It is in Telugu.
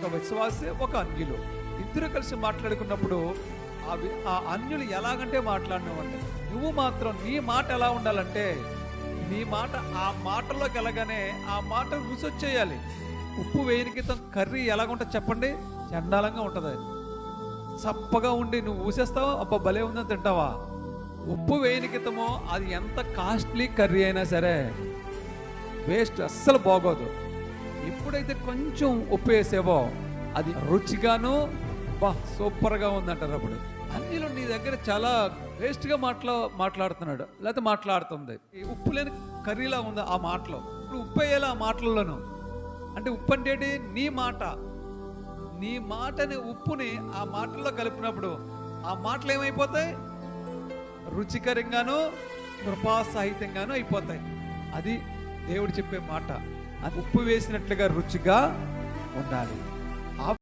ఒక విశ్వాసే ఒక అన్యులు. ఇద్దరు కలిసి మాట్లాడుకున్నప్పుడు ఆ ఆ అన్యులు ఎలాగంటే మాట్లాడినవండి. నువ్వు మాత్రం నీ మాట ఎలా ఉండాలంటే నీ మాట ఆ మాటలోకి వెళ్ళగానే ఆ మాట రుచి వచ్చేయాలి ఉప్పు వేయని క్రితం కర్రీ ఎలాగుంటుంది చెప్పండి? చండాలంగా ఉంటుంది. చప్పగా ఉండి నువ్వు ఊసేస్తావా? అబ్బా భలే ఉందని తింటావా? ఉప్పు వేయని క్రితమో అది ఎంత కాస్ట్లీ కర్రీ అయినా సరే వేస్ట్ అస్సలు బాగోదు. ఎప్పుడైతే కొంచెం ఉప్పు వేసేవో అది రుచిగాను బా సూపర్గా ఉందంటారు అప్పుడు. అన్నిలో నీ దగ్గర చాలా వేస్ట్గా మాట్లా మాట్లాడుతున్నాడు. లేకపోతే మాట్లాడుతుంది. ఈ ఉప్పు లేని కర్రీలా ఉంది ఆ మాటలో? ఇప్పుడు ఉప్పు వేయాలి ఆ మాటలలోను. అంటే ఉప్పు అంటే నీ మాట. నీ మాటని ఉప్పుని ఆ మాటల్లో కలిపినప్పుడు ఆ మాటలు ఏమైపోతాయి? రుచికరంగాను కృపాసాహిత్యంగాను అయిపోతాయి. అది దేవుడు చెప్పే మాట. ఉప్పు వేసినట్లుగా రుచిగా ఉండాలి.